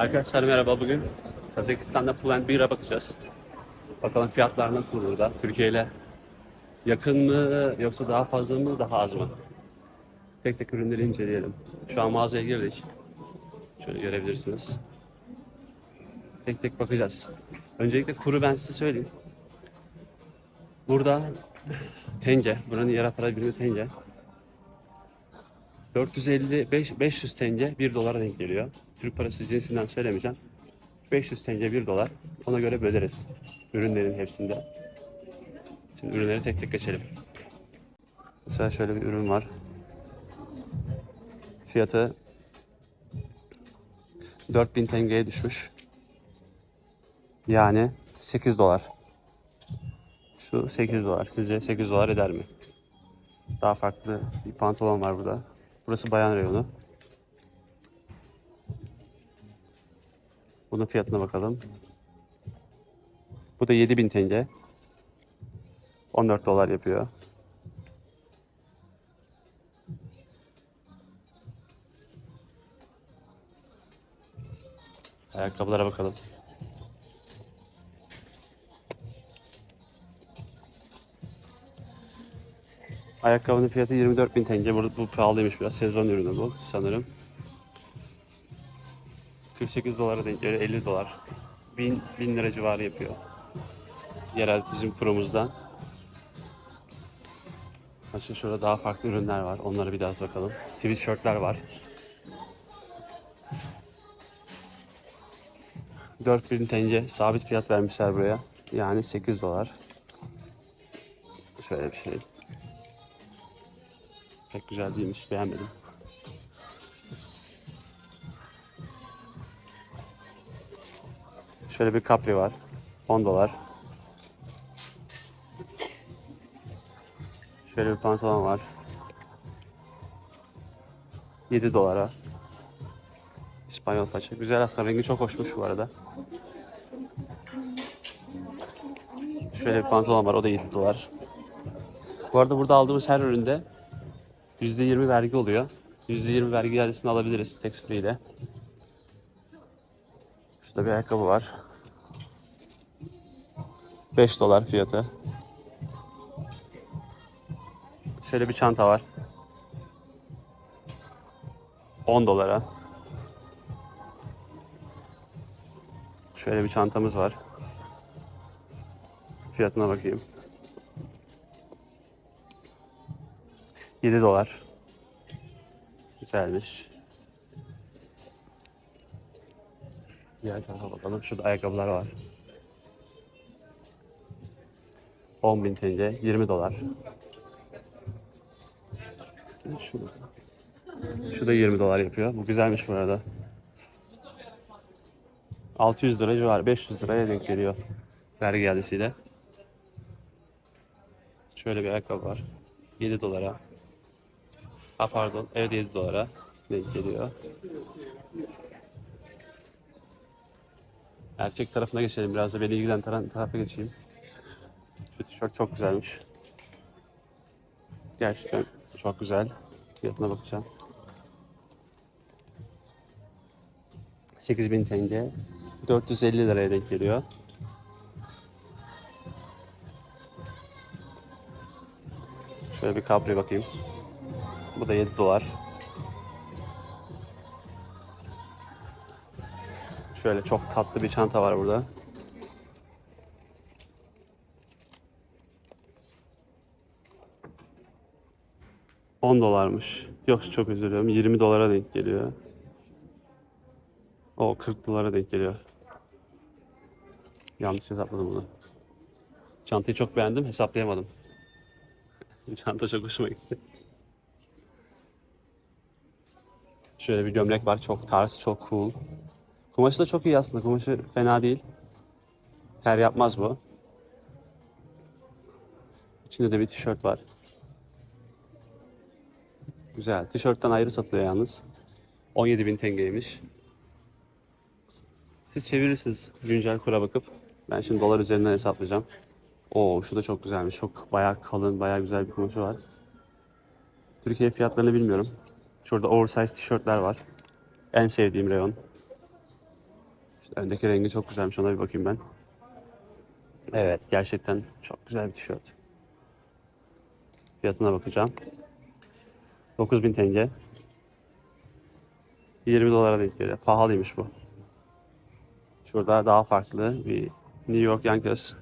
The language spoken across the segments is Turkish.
Arkadaşlar merhaba bugün Kazakistan'da Pull Beer'a bakacağız. Bakalım fiyatlar nasıl burada? Türkiye ile yakın mı yoksa daha fazla mı daha az mı? Tek tek ürünleri inceleyelim. Şu an mağazaya girdik. Şöyle görebilirsiniz. Tek tek bakacağız. Öncelikle kuru ben size söyleyeyim. Burada tenge, buranın yer para birimi tenge. 450 5 500 tenge 1 dolara denk geliyor. Türk parası cinsinden söylemeyeceğim. 500 tenge 1 dolar. Ona göre böleriz ürünlerin hepsinde. Şimdi ürünleri tek tek geçelim. Mesela şöyle bir ürün var. Fiyatı 4000 tengeye düşmüş. Yani 8 dolar. Şu 8 dolar. Sizce 8 dolar eder mi? Daha farklı bir pantolon var burada. Burası bayan reyonu. Bunun fiyatına bakalım. Bu da 7000 tenge. 14 dolar yapıyor. Ayakkabılara bakalım. Ayakkabının fiyatı 24.000 tenge. Bu, bu pahalıymış biraz. Sezon ürünü bu sanırım. 48 dolara denk geliyor. 50 dolar. 1000, 1000 lira civarı yapıyor. Yerel bizim kurumuzdan. Başka şurada daha farklı ürünler var. Onlara bir daha bakalım. Sweatshirtler var. 4000 tenge sabit fiyat vermişler buraya. Yani 8 dolar. Şöyle bir şey. Pek güzel değilmiş. Beğenmedim. Şöyle bir kapri var. 10 dolar. Şöyle bir pantolon var. 7 dolara. İspanyol paça. Güzel aslında rengi çok hoşmuş bu arada. Şöyle bir pantolon var o da 7 dolar. Bu arada burada aldığımız her üründe %20 vergi oluyor. %20 vergi iadesini alabiliriz tax free ile. Şurada bir ayakkabı var. 5 dolar fiyatı. Şöyle bir çanta var. 10 dolara. Şöyle bir çantamız var. Fiyatına bakayım. 7 dolar. Güzelmiş. Diğer tarafa bakalım. Şurada ayakkabılar var. 10.000 tenge, 20 dolar. Şu, şu da 20 dolar yapıyor. Bu güzelmiş bu arada. 600 lira civarı, 500 liraya denk geliyor vergi iadesiyle. Şöyle bir ayakkabı var. 7 dolara. Ha pardon, evet 7 dolara denk geliyor. Erkek tarafına geçelim biraz da beni ilgilendiren tarafa geçeyim. Şu tişört çok güzelmiş. Gerçekten çok güzel. Fiyatına bakacağım. 8000 tenge. 450 liraya denk geliyor. Şöyle bir kapri bakayım. Bu da 7 dolar. Şöyle çok tatlı bir çanta var burada. On dolarmış. Yok çok özür diliyorum. 20 dolara denk geliyor. O 40 dolara denk geliyor. Yanlış hesapladım bunu. Çantayı çok beğendim. Hesaplayamadım. Çanta çok hoşuma gitti. Şöyle bir gömlek var. Çok tarz, çok cool. Kumaşı da çok iyi aslında. Kumaşı fena değil. Ter yapmaz bu. İçinde de bir tişört var. Güzel. Tişörtten ayrı satılıyor yalnız. 17.000 tengeymiş. Siz çevirirsiniz güncel kura bakıp. Ben şimdi dolar üzerinden hesaplayacağım. Oo şu da çok güzelmiş. Çok bayağı kalın, bayağı güzel bir kumaşı var. Türkiye fiyatlarını bilmiyorum. Şurada oversize tişörtler var. En sevdiğim reyon. Öndeki rengi çok güzelmiş. Ona bir bakayım ben. Evet gerçekten çok güzel bir tişört. Fiyatına bakacağım. 9000 TL. 20 dolara denk geliyor. Pahalıymış bu. Şurada daha farklı bir New York Yankees.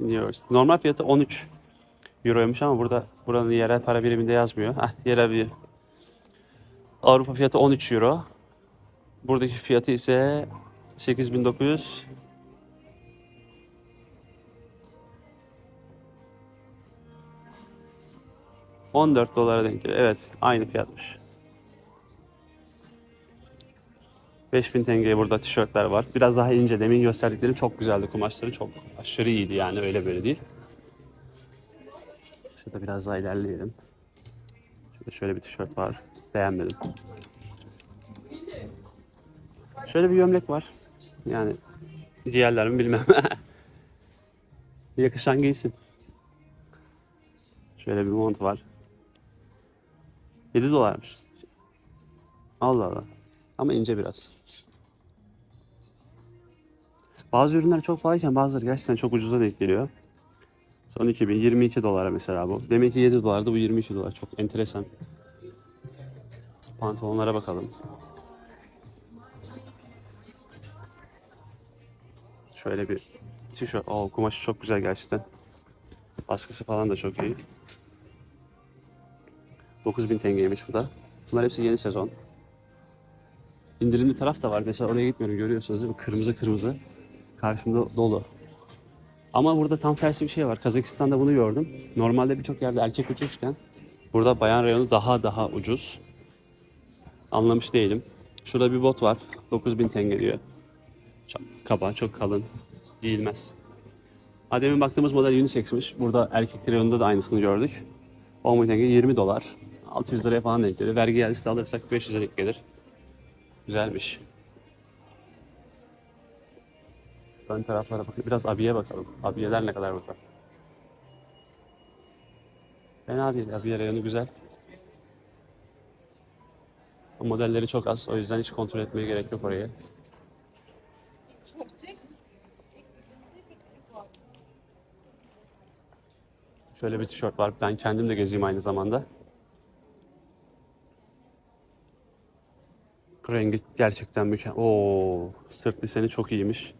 New York. Normal fiyatı 13 Euroymuş ama burada buranın yerel para biriminde yazmıyor. Heh, yerel bir Avrupa fiyatı 13 Euro. Buradaki fiyatı ise 8900 14 dolara denk geliyor. Evet, aynı fiyatmış. 5000 TL'ye burada tişörtler var. Biraz daha ince. Demin gösterdiklerim çok güzeldi. Kumaşları çok aşırı iyiydi yani öyle böyle değil. Şurada biraz daha ilerleyelim. Şurada şöyle bir tişört var. Beğenmedim. Şöyle bir gömlek var. Yani diğerler mi bilmem. Yakışan giysin. Şöyle bir mont var. 7 dolarmış. Allah Allah. Ama ince biraz. Bazı ürünler çok pahalıyken bazıları gerçekten çok ucuza denk geliyor. Son 2000, 22 dolara mesela bu. Demek ki 7 dolardı bu 22 dolar. Çok enteresan. Pantolonlara bakalım. Şöyle bir tişört. Oo, kumaşı çok güzel gerçekten. Baskısı falan da çok iyi. 9000 TL'ymiş bu da. Bunlar hepsi yeni sezon. İndirimli taraf da var. Mesela oraya gitmiyorum görüyorsunuz değil mi? Kırmızı kırmızı. Karşımda dolu. Ama burada tam tersi bir şey var. Kazakistan'da bunu gördüm. Normalde birçok yerde erkek ucuzken burada bayan reyonu daha daha ucuz. Anlamış değilim. Şurada bir bot var. 9000 tenge diyor. Çok kaba, çok kalın. Giyilmez. Adem'in baktığımız model unisex'miş. Burada erkek reyonunda da aynısını gördük. 10 bin tenge 20 dolar. 600 liraya falan denk geliyor. Vergi iadesi de alırsak 500 lira denk gelir. Güzelmiş. Ön taraflara bakın. Biraz abiye bakalım. Abiyeler ne kadar burada? Fena değil. Abiye reyonu güzel. O modelleri çok az. O yüzden hiç kontrol etmeye gerek yok orayı. Şöyle bir tişört var. Ben kendim de gezeyim aynı zamanda. Rengi gerçekten mükemmel. Oo, sırt deseni çok iyiymiş.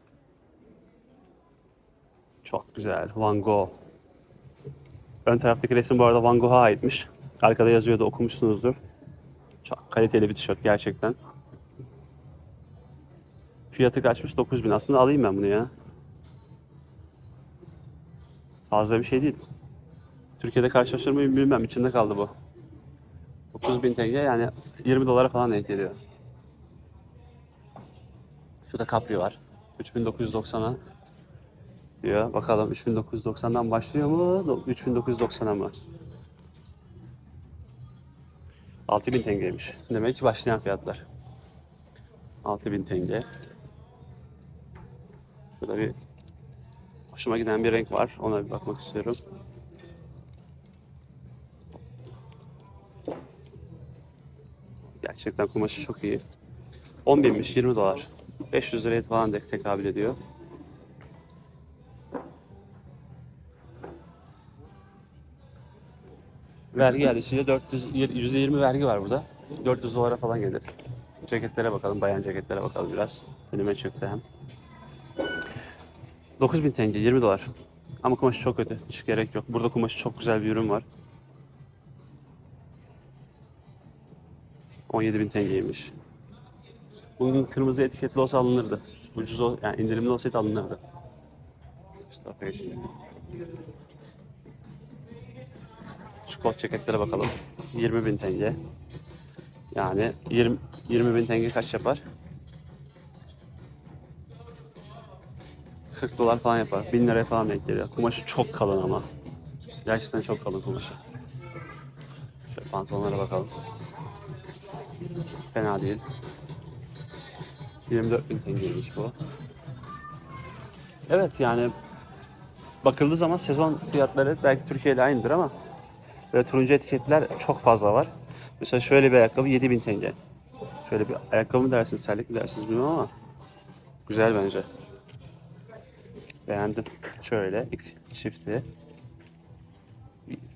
Çok güzel. Van Gogh. Ön taraftaki resim bu arada Van Gogh'a aitmiş. Arkada yazıyordu okumuşsunuzdur. Çok kaliteli bir tişört gerçekten. Fiyatı kaçmış? 9000. Aslında alayım ben bunu ya. Fazla bir şey değil. Türkiye'de karşılaştırır mıyım bilmem. İçinde kaldı bu. 9000 TL yani 20 dolara falan denk geliyor. Şurada Capri var. 3990'a diyor. Bakalım 3990'dan başlıyor mu? 3990'a mı? 6000 TL'ymiş. Demek ki başlayan fiyatlar. 6000 TL. Şurada bir hoşuma giden bir renk var. Ona bir bakmak istiyorum. Gerçekten kumaşı çok iyi. 10 binmiş 20 dolar. 500 liraya falan de tekabül ediyor. Vergi iadesiyle 400, %20 vergi var burada. 400 dolara falan gelir. Ceketlere bakalım, bayan ceketlere bakalım biraz. Önüme çıktı hem. 9000 tenge, 20 dolar. Ama kumaşı çok kötü, hiç gerek yok. Burada kumaşı çok güzel bir ürün var. 17.000 TL'ymiş. Bunun kırmızı etiketli olsa alınırdı. Ucuz ol, yani indirimli olsaydı alınırdı. Mustafa. Şu kot ceketlere bakalım. 20.000 tenge. Yani 20 20.000 tenge kaç yapar? 40 dolar falan yapar. 1000 liraya falan denk geliyor. Kumaşı çok kalın ama. Gerçekten çok kalın kumaşı. Şöyle pantolonlara bakalım. Fena değil. 24 bin TL'ymiş bu. Evet yani bakıldığı zaman sezon fiyatları belki Türkiye'de aynıdır ama böyle turuncu etiketler çok fazla var. Mesela şöyle bir ayakkabı 7000 TL. Şöyle bir ayakkabı mı dersiniz, terlik mi dersiniz bilmiyorum ama güzel bence. Beğendim. Şöyle ilk çifti.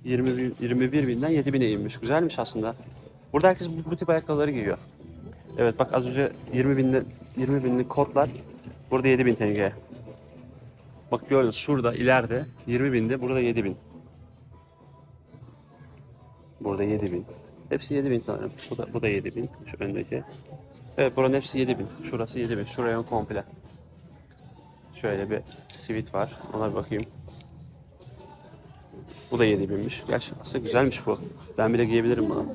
20 bin, 21 binden 7 bine inmiş. Güzelmiş aslında. Burada herkes bu, bu tip ayakkabıları giyiyor. Evet bak az önce 20 binli 20 binlik kotlar burada 7 bin tenge. Bak gördünüz şurada ileride 20 binde burada 7 bin. Burada 7 bin. Hepsi 7 bin sanırım. Bu da, bu da 7 bin. Şu öndeki. Evet buranın hepsi 7 bin. Şurası 7 bin. Şuraya komple. Şöyle bir sivit var. Ona bir bakayım. Bu da 7 binmiş. Gerçi aslında güzelmiş bu. Ben bile giyebilirim bunu.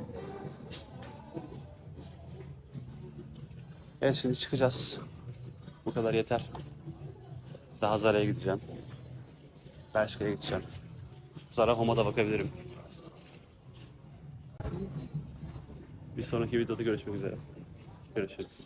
Evet şimdi çıkacağız. Bu kadar yeter. Daha Zara'ya gideceğim. Bershka'ya gideceğim. Zara Home'a bakabilirim. Bir sonraki videoda görüşmek üzere. Görüşürüz.